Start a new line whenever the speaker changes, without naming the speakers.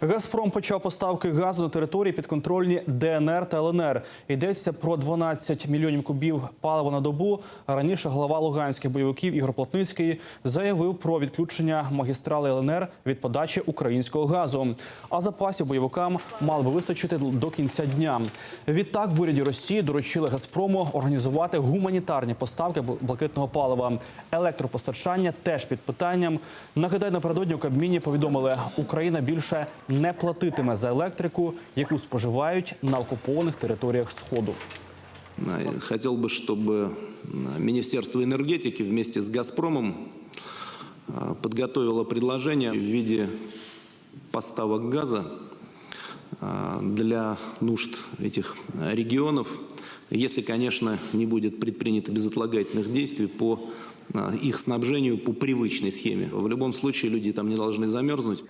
Газпром почав поставки газу на території підконтрольні ДНР та ЛНР. Йдеться про 12 мільйонів кубів палива на добу. Раніше глава луганських бойовиків Ігор Плотницький заявив про відключення магістрали ЛНР від подачі українського газу. А запасів бойовикам мало би вистачити до кінця дня. Відтак в уряді Росії доручили Газпрому організувати гуманітарні поставки бл- блакитного палива. Електропостачання теж під питанням. Нагадаю, напередодні у Кабміні повідомили, Україна більше не платитиме за електрику, яку споживають на окупованих територіях Сходу.
Я Хотел бы, чтобы Министерство энергетики вместе с «Газпромом» а, подготовило предложение в виде поставок газа а, для нужд этих регионов, если, конечно, не будет предпринято безотлагательных действий по а, их снабжению по привычной схеме. В любом случае люди там не должны замерзнуть.